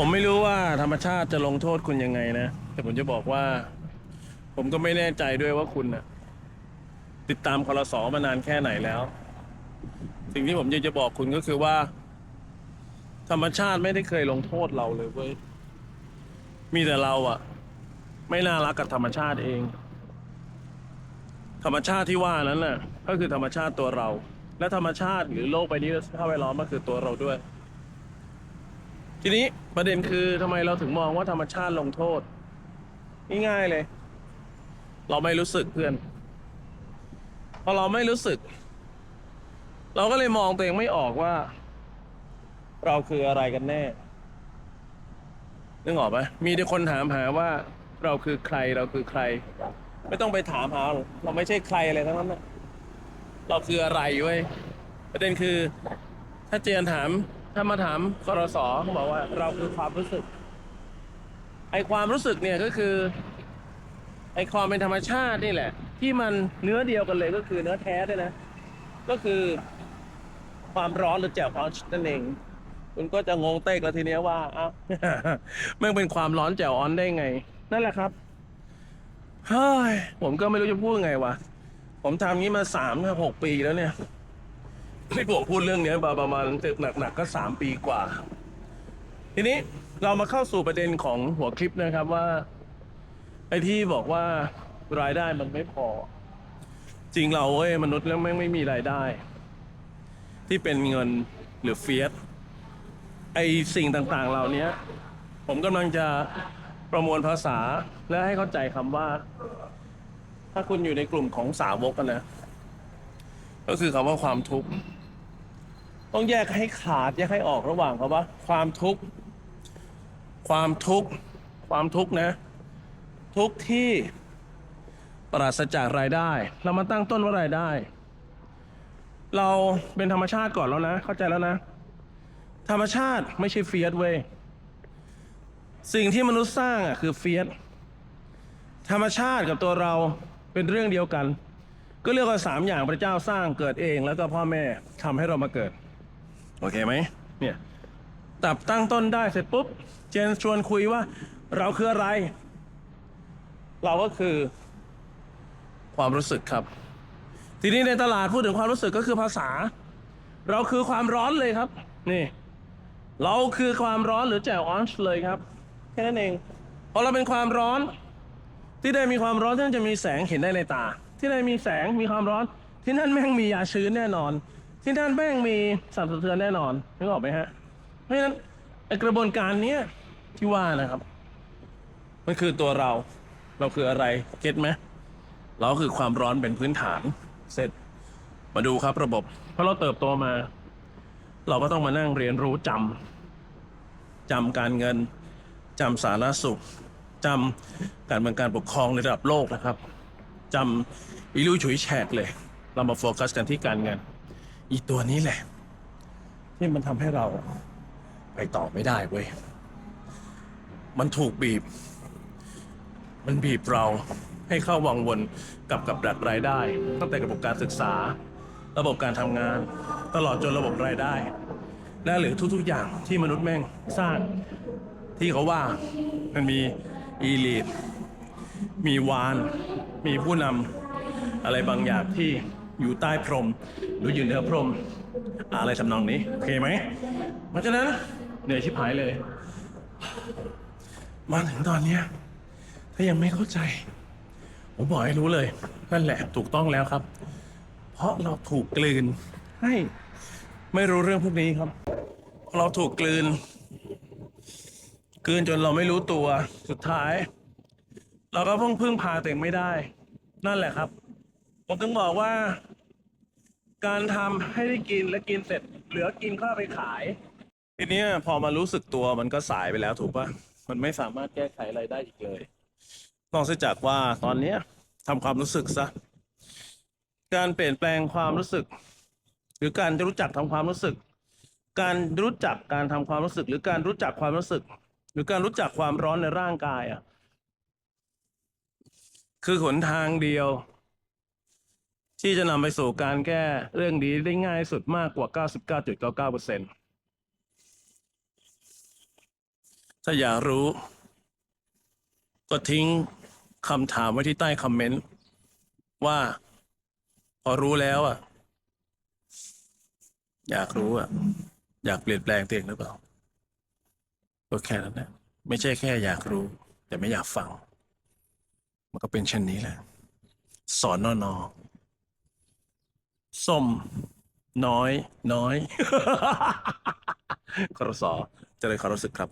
ผมไม่รู้ว่าธรรมชาติจะลงโทษคุณยังไงนะ แต่ผมจะบอกว่า ผมก็ไม่แน่ใจด้วยว่าคุณนะติดตามคอรสอมานานแค่ไหนแล้ว สิ่งที่ผมอยากจะบอกคุณก็คือว่า ธรรมชาติไม่ได้เคยลงโทษเราเลยเว้ยมีแต่เราอะไม่น่ารักกับธรรมชาติเอง ธรรมชาติที่ว่านั้นน่ะ ก็คือธรรมชาติตัวเรา และธรรมชาติหรือโลกใบนี้และสภาพแวดล้อมก็คือตัวเราด้วย ทีนี้ประเด็นคือทำไมเราถึงมองว่าธรรมชาติลงโทษ ง่ายๆเลย เราไม่รู้สึกเพื่อน พอเราไม่รู้สึก เราก็เลยมองตัวเองไม่ออกว่า เราคืออะไรกันแน่นึกออกไหมมีแต่คนถามหาว่า เราคือใครเราคือใคร ไม่ต้องไปถามหาหรอกเราไม่ใช่ใครอะไรทั้งนั้นนะเราคืออะไรเว้ยประเด็นคือ ถ้าเจนถาม ถ้ามาถามกรสเขาบอกว่า เราคือความรู้สึก ไอความรู้สึกเนี่ยก็คือ ไอความเป็นธรรมชาตินี่แหละ ที่มันเนื้อเดียวกันเลยก็คือเนื้อแท้ด้วยนะ ก็คือความร้อนหรือแจ่วร้อนนั่นเองคุณก็จะงงเต้กแล้วทีเนี้ยว่าอ้าวม่เป็นความร้อนแจ่วอ้อนได้ไง นั่นแหละครับเฮ้ยผมก็ไม่รู้จะพูดไงวะผมทำงี้มาสามหกปีแล้วเนี่ย ที่ผมพูดเรื่องเนี้ยมาประมาณหนักๆก็สามปีกว่า ทีนี้เรามาเข้าสู่ประเด็นของหัวคลิปนะครับว่า ไอ้ที่บอกว่ารายได้มันไม่พอ จริงเราเว้ยมนุษย์แล้วแม่งไม่มีรายได้ ที่เป็นเงินหรือเฟียสไอสิ่งต่างๆเหล่านี้ผมกำลังจะประมวลภาษาและให้เข้าใจคำว่า ถ้าคุณอยู่ในกลุ่มของสาวกกันนะ ก็คือคำว่าความทุกข์ ต้องแยกให้ขาดแยกให้ออกระหว่างคำว่า ความทุกข์ ความทุกข์ ความทุกข์นะ ทุกข์ที่ปราศจากรายได้ เรามาตั้งต้นว่ารายได้ เราเป็นธรรมชาติก่อนแล้วนะ เข้าใจแล้วนะ ธรรมชาติไม่ใช่เฟียสเว้ยสิ่งที่มนุษย์สร้างอะคือเฟียสธรรมชาติกับตัวเราเป็นเรื่องเดียวกัน ก็เรียกว่าสามอย่างพระเจ้าสร้างเกิดเอง แล้วก็พ่อแม่ทำให้เรามาเกิด โอเคไหมเนี่ยตับตั้งต้นได้เสร็จปุ๊บ เจนชวนคุยว่า เราคืออะไร เราก็คือ ความรู้สึกครับ ทีนี้ในตลาดพูดถึงความรู้สึกก็คือภาษา เราคือความร้อนเลยครับ นี่ เราคือความร้อนหรือแจ่วออนช์เลยครับ แค่นั้นเองพอเราเป็นความร้อน ที่ได้มีความร้อนที่นั่นจะมีแสงเห็นได้ในตา ที่ได้มีแสงมีความร้อน ที่นั่นแม่งมียาชื้นแน่นอน ที่นั่นแม่งมีสั่นสะเทือนแน่นอนนึกออกไหมฮะ เพราะฉะนั้นไอกระบวนการเนี้ยที่ว่านะครับ มันคือตัวเรา เราคืออะไรเก็ตไหมเราคือความร้อนเป็นพื้นฐานเสร็จมาดูครับระบบ เพราะเราเติบโตมา เราก็ต้องมานั่งเรียนรู้จำจำการเงินจำสาธารสุขจำการเมืองการปกครองในระดับโลกนะครับจำอีลุยฉุยแฉกเลย เรามาโฟกัสกันที่การเงิน อีตัวนี้แหละ ที่มันทำให้เราไปต่อไม่ได้เว้ย มันถูกบีบ มันบีบเราให้เข้าวังวนกับกับดักรายได้ ตั้งแต่ระบบการศึกษา ระบบการทำงาน ตลอดจนระบบรายได้ และหรือทุก ๆ อย่างที่มนุษย์แม่งสร้างที่เขาว่ามันมีอีลีทมีวาน มีผู้นำอะไรบางอย่างที่ อยู่ใต้พรม หรืออยู่เหนือพรม อะไรทำนองนี้โอเคไหมเพราะฉะนั้นเหนื่อยชิบหายเลย มาถึงตอนเนี้ยถ้ายังไม่เข้าใจ ผมบอกให้รู้เลย นั่นแหละถูกต้องแล้วครับ เพราะเราถูกกลืน ให้ไม่รู้เรื่องพวกนี้ครับ เราถูกกลืน กลืนจนเราไม่รู้ตัวสุดท้าย เราก็เพิ่งพึ่งพาตัวเองไม่ได้ นั่นแหละครับ ผมถึงบอกว่า การทำให้ได้กินและกินเสร็จ เหลือกินก็ไปขาย ทีเนี้ยพอมารู้สึกตัวมันก็สายไปแล้วถูกปะมันไม่สามารถแก้ไขอะไรได้อีกเลยนอกจากว่าตอนเนี้ยทำความรู้สึกซะการเปลี่ยนแปลงความรู้สึก หรือการรู้จักทำความรู้สึก การรู้จักการทำความรู้สึก หรือการรู้จักความรู้สึก หรือการรู้จักความร้อนในร่างกายอะคือหนทางเดียว ที่จะนำไปสู่การแก้เรื่องนี้ได้ง่ายสุดมากกว่า 99.99%ถ้าอยากรู้ ก็ทิ้งคำถามไว้ที่ใต้คอมเมนต์ว่า พอรู้แล้วอะ อยากรู้อะ อยากเปลี่ยนแปลงตัวเองหรือเปล่าก็แค่นั้นแหละไม่ใช่แค่อยากรู้ แต่ไม่อยากฟัง มันก็เป็นเช่นนี้แหละ สอนนอนอ ส้ม น้อย น้อย ครสเจริญความรู้สึกครับ